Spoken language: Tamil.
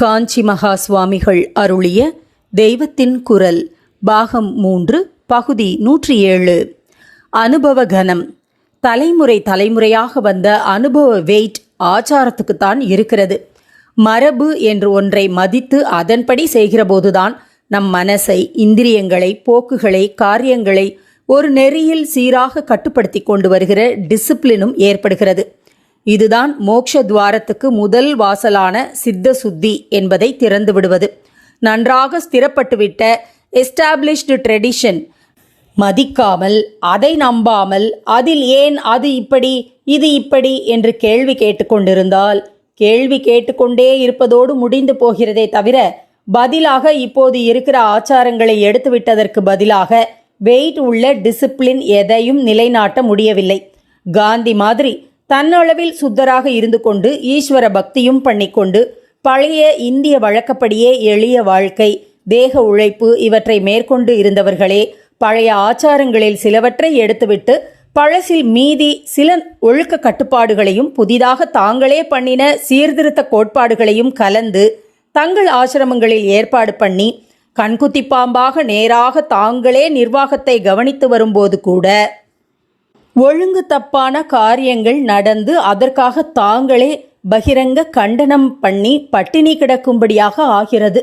காஞ்சி மகா சுவாமிகள் அருளிய தெய்வத்தின் குரல் பாகம் மூன்று பகுதி நூற்றி ஏழு அனுபவ கணம். தலைமுறை தலைமுறையாக வந்த அனுபவ வெயிட் ஆச்சாரத்துக்குத்தான் இருக்கிறது. மரபு என்று ஒன்றை மதித்து அதன்படி செய்கிறபோதுதான் நம் மனசை இந்திரியங்களை போக்குகளை காரியங்களை ஒரு நெறியில் சீராக கட்டுப்படுத்தி கொண்டு வருகிற டிசிப்ளினும் ஏற்படுகிறது. இதுதான் மோக்ஷ துவாரத்துக்கு முதல் வாசலான சித்த சுத்தி என்பதை திறந்து விடுவது. நன்றாக ஸ்திரப்பட்டுவிட்ட எஸ்டாப்ளிஷ்டு ட்ரெடிஷன் மதிக்காமல் அதை நம்பாமல் அதில் ஏன் அது இப்படி இது இப்படி என்று கேள்வி கேட்டுக்கொண்டிருந்தால் கேள்வி கேட்டுக்கொண்டே இருப்பதோடு முடிந்து போகிறதே தவிர பதிலாக இப்போது இருக்கிற ஆச்சாரங்களை எடுத்துவிட்டதற்கு பதிலாக வெயிட் உள்ள டிசிப்ளின் எதையும் நிலைநாட்ட முடியவில்லை. காந்தி மாதிரி தன்னளவில் சுத்தராக இருந்து கொண்டு ஈஸ்வர பக்தியும் பண்ணிக்கொண்டு பழைய இந்திய வழக்கப்படியே எளிய வாழ்க்கை தேக உழைப்பு இவற்றை மேற்கொண்டு இருந்தவர்களே பழைய ஆச்சாரங்களில் சிலவற்றை எடுத்துவிட்டு பழசில் மீதி சில ஒழுக்க கட்டுப்பாடுகளையும் புதிதாக தாங்களே பண்ணின சீர்திருத்த கோட்பாடுகளையும் கலந்து தங்கள் ஆசிரமங்களில் ஏற்பாடு பண்ணி கண்குத்தி பாம்பாக நேராக தாங்களே நிர்வாகத்தை கவனித்து வரும்போது கூட ஒழுங்கு தப்பான காரியங்கள் நடந்து அதற்காக தாங்களே பகிரங்க கண்டனம் பண்ணி பட்டினி கிடக்கும்படியாக ஆகிறது.